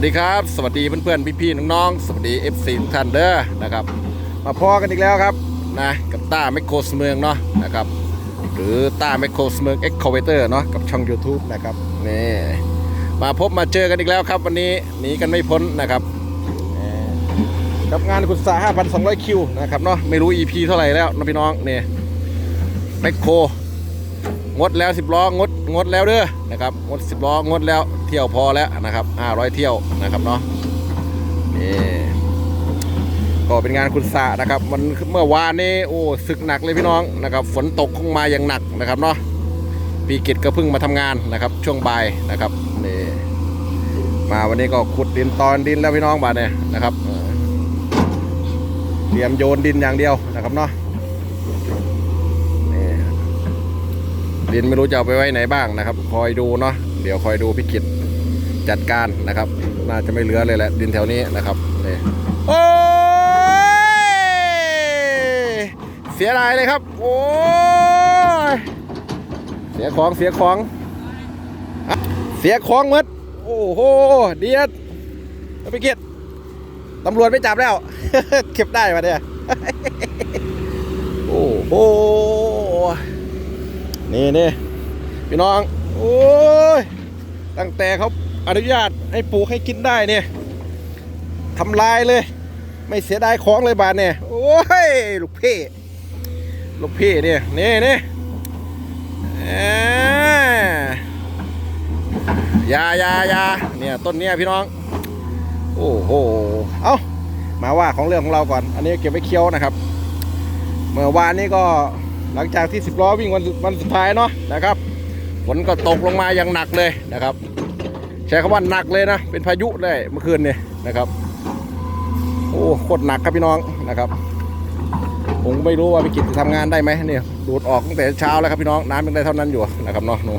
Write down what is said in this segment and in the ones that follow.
วัสดีครับ สวัสดีเพื่อนๆ พี่ๆ น้องๆ สวัสดี FC ทุกท่านเด้อนะครับ มาพอกันอีกแล้วครับนะกับต้าแมคโครสเมืองเนาะนะครับหรือต้าแมคโครสเมืองเอ็กคเวเตอร์เนาะกับช่อง YouTube นะครับนี่มาพบมาเจอกันอีกแล้วครับ วันนี้หนีกันไม่พ้นนะครับกับงานขุดสระ5,200 คิวนะครับเนาะไม่รู้ EP เท่าไหร่แล้วนะพี่น้องนี่แมคโครงดแล้ว 10ล้องด งดแล้วเด้อนะครับงด10ล้องดแล้วเที่ยวพอแล้วนะครับ500เที่ยวนะครับเนาะนี่ก็เป็นงานขุดสะนะครับวันเมื่อวานนี้โอ้ศึกหนักเลยพี่น้องนะครับ ฝนตกคงมาอย่างหนักนะครับเนาะปีกิจก็เพิ่งมาทำงานนะครับ ช่วงบ่ายนะครับนี่มาวันนี้ก็ขุดดินตอนดินแล้วพี่น้องบาดเนี่ยนะครับเตรียมโยนดินอย่างเดียวนะครับเนาะ ดินไม่รู้จะเอาไปไว้ไหนบ้างนะครับ คอยดูเนาะเดี๋ยวคอยดูพิกิจจัดการนะครับ น่าจะไม่เหลือเลยแหละดินแถวนี้นะครับนี่โอ้ยเสียดายเลยครับ โอ้ยเสียของเสียของ เสียของหมดโอ้โหเดียดพิกิจตำรวจไม่จับแล้ว เก็บได้มาเนี่ยโอ้โห นี่นี่พี่น้อง โอ้ย ตั้งแต่เขาอนุญาตให้ปลูกให้กินได้เนี่ยทำลายเลย ไม่เสียดายของเลยบาทเนี่ย โอ้ย ลูกพี่ ลูกพี่เนี่ย นี่นี่อ่ายายายาเนี่ยต้นเนี้ยพี่น้อง โอ้โห เอ้า มาว่าของเรื่องของเราก่อน อันนี้เก็บไว้เคี้ยวนะครับ เมื่อวานนี้ก็ หลังจากที่10ล้อวิ่งวันวันสุดท้ายเนาะนะครับฝนก็ตกลงมาอย่างหนักเลยนะครับ ใช้คำว่าหนักเลยนะ เป็นพายุเลยเมื่อคืนเนี่ยนะครับโอ้โคตรหนักครับพี่น้องนะครับ ผมไม่รู้ว่าพี่กิจจะทำงานได้ไหมเนี่ยดูดออกตั้งแต่เช้าแล้วครับพี่น้องน้ำยังได้เท่านั้นอยู่นะครับเนาะหนู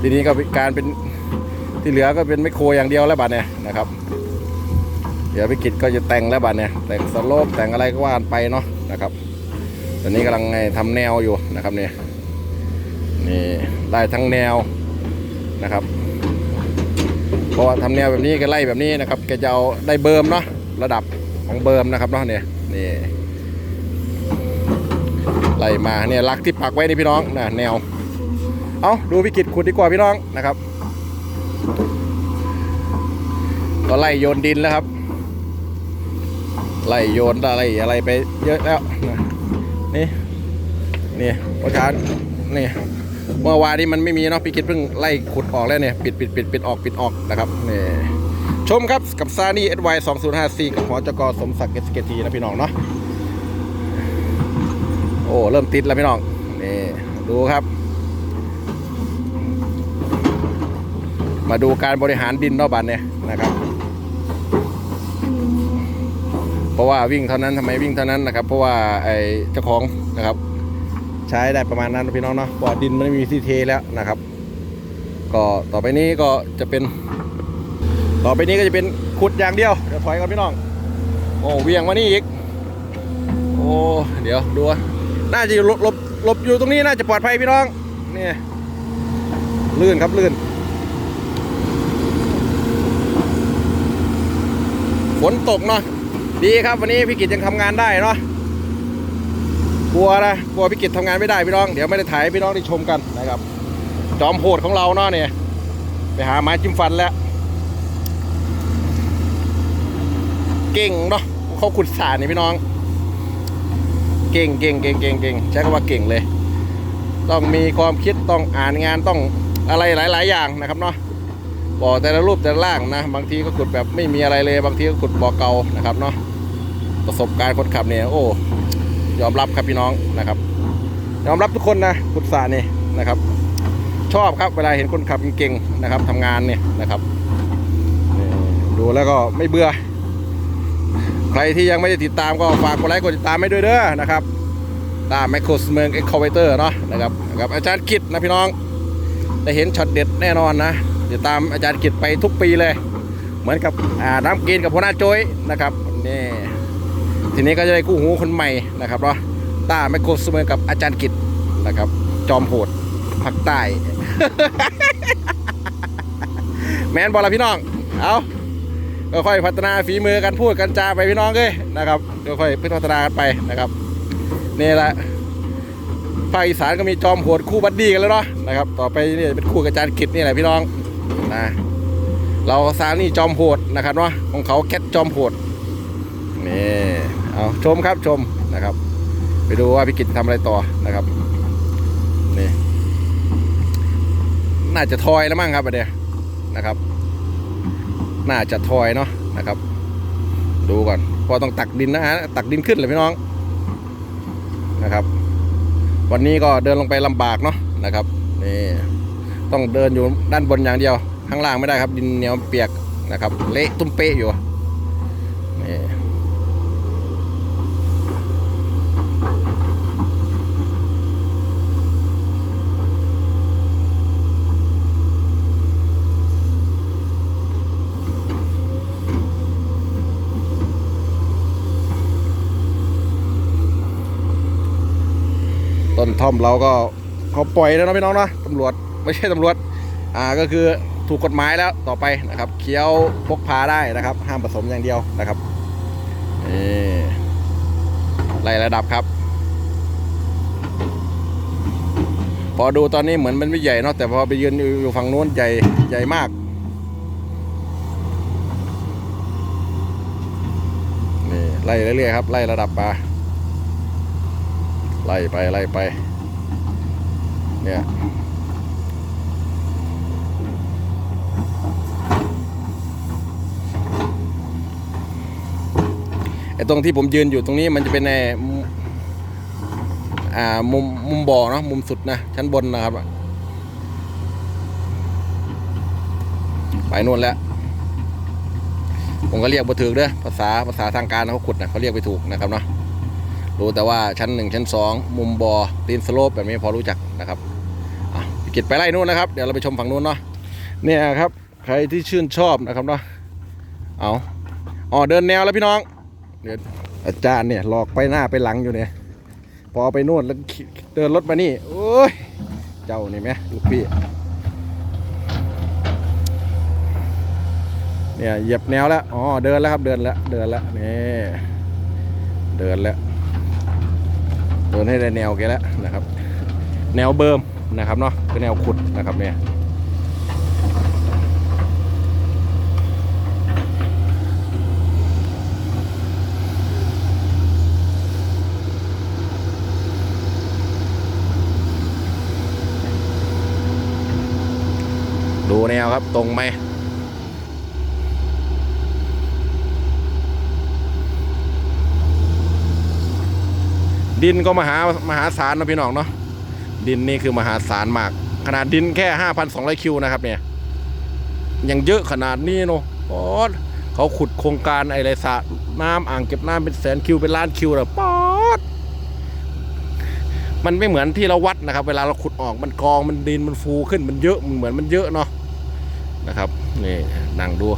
ทีนี้ก็การเป็นที่เหลือก็เป็นไมโครอย่างเดียวแล้วบัดเนี่ยนะครับ เดี๋ยวพี่กิจก็จะแต่งแล้วบัดเนี่ยแต่งสโลปแต่งอะไรก็ว่ากันไปเนาะนะครับ ตอนนี้กำลังไงทำแนวอยู่นะครับเนี่ยนี่ได้ทั้งแนวนะครับเพราะว่าทำแนวแบบนี้ก็ไล่แบบนี้นะครับแกจะเอาได้เบิร์มเนาะระดับของเบิร์มนะครับเนาะเนี่ยนี่ไล่มาเนี่ยลักที่ปักไว้นี่พี่น้องนะแนวเอาดูพิกิจขุดดีกว่าพี่น้องนะครับ ก็ไล่โยนดินแล้วครับ ไล่โยนอะไรอะไรไปเยอะแล้วนะ นี่นี่ประชานนี่เมื่อวานนี้มันไม่มีเนาะพี่กิดเพิ่งไล่ขุดออกแล้วเนี่ยปิดปิดปิดปิดออกปิดออกนะครับนี่ชมครับกับซานี่เอสวสองศูนย์ห้าสี่กับหอจกสมศักดิ์เอสเกทีนะพี่น้องเนาะโอ้เริ่มติดแล้วพี่น้องนี่ดูครับ มาดูการบริหารดินเนาะบันเนี่ยนะครับ เพราะว่าวิ่งเท่านั้นทำไมวิ่งเท่านั้นนะครับเพราะว่าไอ้เจ้าของนะครับ ใช้ได้ประมาณนั้นพี่น้องเนาะว่าดินมันไม่มีที่เทแล้วนะครับ ก็ต่อไปนี้ก็จะเป็น ต่อไปนี้ก็จะเป็นขุดอย่างเดียวเดี๋ยวถอยก่อนพี่น้อง โอ้เวียงมานี่อีกโอ้เดี๋ยวดูว่าน่าจะหลบหลบหลบอยู่ตรงนี้น่าจะปลอดภัยพี่น้องนี่ลื่นครับลื่นฝนตกเนาะ ดีครับวันนี้พี่กิจยังทำงานได้เนาะกลัวนะกลัวพี่กิจทำงานไม่ได้พี่น้อง เดี๋ยวไม่ได้ถ่ายพี่น้องได้ชมกันนะครับ จอมโหดของเราเนาะเนี่ยไปหาไม้จิ้มฟันแล้ว เก่งเนาะเขาขุดสารนี่พี่น้อง เก่งเก่งเก่งเก่งเก่งใช้คำว่าเก่งเลย ต้องมีความคิดต้องอ่านงานต้องอะไรหลาย ๆ อย่างนะครับเนาะบ่อแต่ละรูปแต่ละร่างนะ บางทีก็ขุดแบบไม่มีอะไรเลย บางทีก็ขุดบ่อเก่านะครับเนาะ ประสบการณ์คนขับเนี่ยโอ้ยอมรับครับพี่น้องนะครับ ยอมรับทุกคนนะขุดสระนี่นะครับ ชอบครับเวลาเห็นคนขับเก่งๆนะครับทำงานเนี่ยนะครับดูแล้วก็ไม่เบื่อ ใครที่ยังไม่ได้ติดตามก็ฝากกดไลค์กดติดตามให้ด้วยเด้อนะครับ ตามแมคโครสเมืองเอ็กคาเวเตอร์เนาะนะครับกับอาจารย์กิตนะพี่น้องได้เห็นช็อตเด็ดแน่นอนนะติดตามอาจารย์กิตไปทุกปีเลย เหมือนกับน้ำกินกับหัวหน้าโจยนะครับนี่ ทีนี้ก็จะได้กู้หูคนใหม่นะครับเนาะต้าไมโครสมอกับอาจารย์กิตนะครับ จอมโหดภาคใต้ แมนบอลละพี่น้อง เอาค่อยพัฒนาฝีมือกันพูดกันจาไปพี่น้องเลยนะครับค่อยพัฒนากันไปนะครับนี่แหละภาคอีสานก็มีจอมโหดคู่บัดดี้กันแล้วเนาะนะครับ ต่อไปนี่เป็นคู่กับอาจารย์กิจนี่แหละพี่น้องนะเราซานี่จอมโหดนะครับเนาะของเขาแคทจอมโหดนี่ เอาชมครับชมนะครับ ไปดูว่าพี่กิจทำอะไรต่อนะครับนี่น่าจะทอยแล้วมั้งครับอันเนี้ยนะครับ น่าจะทอยเนาะนะครับ ดูก่อนพอต้องตักดินนะฮะตักดินขึ้นเลยพี่น้องนะครับ วันนี้ก็เดินลงไปลำบากเนาะนะครับนี่ต้องเดินอยู่ด้านบนอย่างเดียว ข้างล่างไม่ได้ครับ ดินเหนียวเปียกนะครับ เละตุ้มเป๊ะอยู่นี่ ท่อมเราก็เขาปล่อยแล้วนะพี่น้องนะตำรวจไม่ใช่ตำรวจอ่าก็คือถูกกฎหมายแล้วต่อไปนะครับเคี้ยวพกพาได้นะครับ ห้ามผสมอย่างเดียวนะครับนี่ไล่ระดับครับ พอดูตอนนี้เหมือนมันไม่ใหญ่เนาะแต่พอไปยืนอยู่อยู่ฝั่งนู้นใหญ่ใหญ่มากนี่ไล่เรื่อยๆครับไล่ระดับมา ไล่ไปไล่ไป เนี่ยไอ้ตรงที่ผมยืนอยู่ตรงนี้มันจะเป็นในอ่ามุมมุมบ่อเนาะมุมสุดนะ ชั้นบนนะครับ ไปนู่นแล้ว ผมก็เรียกบ่ถูกเด้อภาษาภาษาทางการเขาขุดนะเขาเรียกไปถูกนะครับเนาะ รู้แต่ว่าชั้นหนึ่งชั้นสองมุมบอ่อตีนสโลปแบบนี้พอรู้จักนะครับพี่กิจไปไล่นู่นนะครับ เดี๋ยวเราไปชมฝั่งนู้นเนาะเนี่ยครับ ใครที่ชื่นชอบนะครับเนาะเอาอ๋อเดินแนวแล้วพี่น้องเดี๋ยวอาจารย์เนี่ยหลอกไปหน้าไปหลังอยู่เนี่ยพอไปนู่นแล้วเดินรถมานี่โอ้ยเจ้านี่ไหมลูกพี่เนี่ยเหยียบแนวแล้วอ๋อเดินแล้วครับเดินแล้วเดินแล้วนี่เดินแล้ว เดินให้ได้แนวแกแล้วนะครับ แนวเบิ่มนะครับเนาะคือแนวขุดนะครับเนี่ยดูแนวครับตรงไหม ดินก็มหามหาศาลนะพี่น้องเนาะดินนี่คือมหาศาลมาก ขนาดดินแค่ 5,200 คิวนะครับเนี่ยยังเยอะขนาดนี้เนาะโอ๊ดเขาขุดโครงการไอะไรสระน้ำอ่างเก็บน้ำเป็นแสนคิวเป็นล้านคิวเลยป๊อดมันไม่เหมือนที่เราวัดนะครับ เวลาเราขุดออกมันกองมันดินมันฟูขึ้นมันเยอะมันเหมือนมันเยอะเนาะนะครับนี่นั่งดู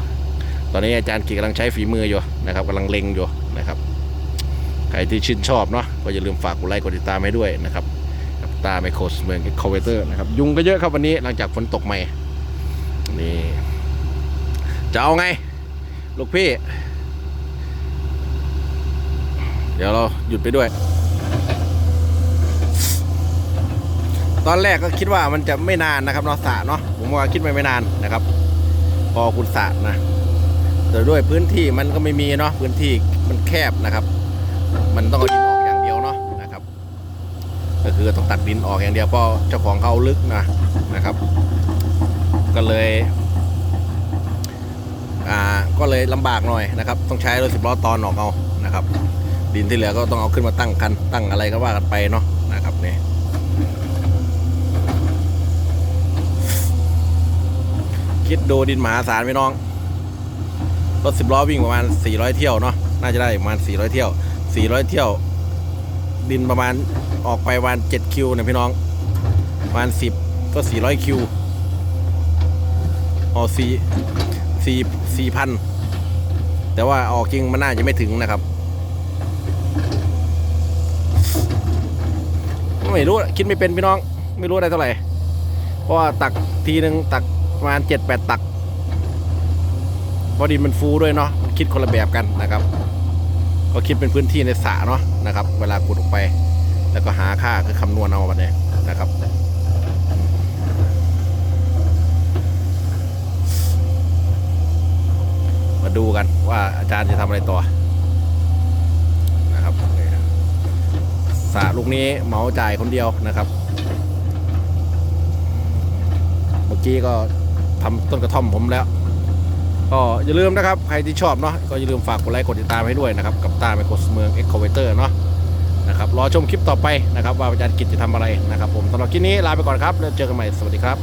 ตอนนี้อาจารย์กีกำลังใช้ฝีมืออยู่นะครับกำลังเล็งอยู่นะครับ รที่ชื่นชอบเนาะก็อย่าลืมฝากกดไลค์กดติดตามให้ด้วยนะครับกับตาไมโครสเมืองคอเวเตอร์นะครับยุงก็เยอะครับวันนี้หลังจากฝนตกใหม่นี่จะเอาไง ลูกพี่ เดี๋ยวเราหยุดไปด้วย ตอนแรกก็คิดว่ามันจะไม่นานนะครับเนาะสระเนาะผมว่าคิดไปไม่นานนะครับ พอคุณสระนะแต่ด้วยพื้นที่มันก็ไม่มีเนาะพื้นที่มันแคบนะครับ มันต้องเอาดินออกอย่างเดียวเนาะนะครับ ก็คือต้องตัดดินออกอย่างเดียวเพราะเจ้าของเขาลึกนะนะครับ ก็เลยอ่าก็เลยลำบากหน่อยนะครับ ต้องใช้รถสิบล้อตอนออกเอานะครับ ดินที่เหลือก็ต้องเอาขึ้นมาตั้งกันตั้งอะไรก็ว่ากันไปเนาะนะครับนี่คิดดูดินมหาศาลพี่น้องรถสิบล้อวิ่งประมาณ 400 เที่ยวเนาะน่าจะได้ประมาณ 400 เที่ยว 400 เที่ยว ดินประมาณออกไปประมาณ7คิวนะพี่น้องประมาณ10 ก็ 400 คิวออก4 4 4,000 แต่ว่าออกจริงมันน่าจะไม่ถึงนะครับ ไม่รู้ คิดไม่เป็นพี่น้อง ไม่รู้ได้เท่าไหร่ เพราะว่าตักทีหนึ่งตักประมาณ 7-8 ตักเพราะดินมันฟูด้วยเนาะ มันคิดคนละแบบกันนะครับ ก็คิดเป็นพื้นที่ในสระเนาะนะครับ เวลาขุดออกไป แล้วก็หาค่าคือคำนวณเอาแบบนี้นะครับมาดูกันว่าอาจารย์จะทำอะไรต่อนะครับสระลูกนี้เหมาจ่ายคนเดียวนะครับ เมื่อกี้ก็ทำต้นกระท่อมผมแล้ว ก็อย่าลืมนะครับใครที่ชอบเนาะก็อย่าลืมฝากกดไลค์กดติดตามให้ด้วยนะครับกับตาไมโครสเมืองเอ็กโคเวเตอร์เนาะนะครับรอชมคลิปต่อไปนะครับว่าอาจารย์กิจจะทำอะไรนะครับผมสำหรับคลิปนี้ลาไปก่อนครับแล้วเจอกันใหม่สวัสดีครับ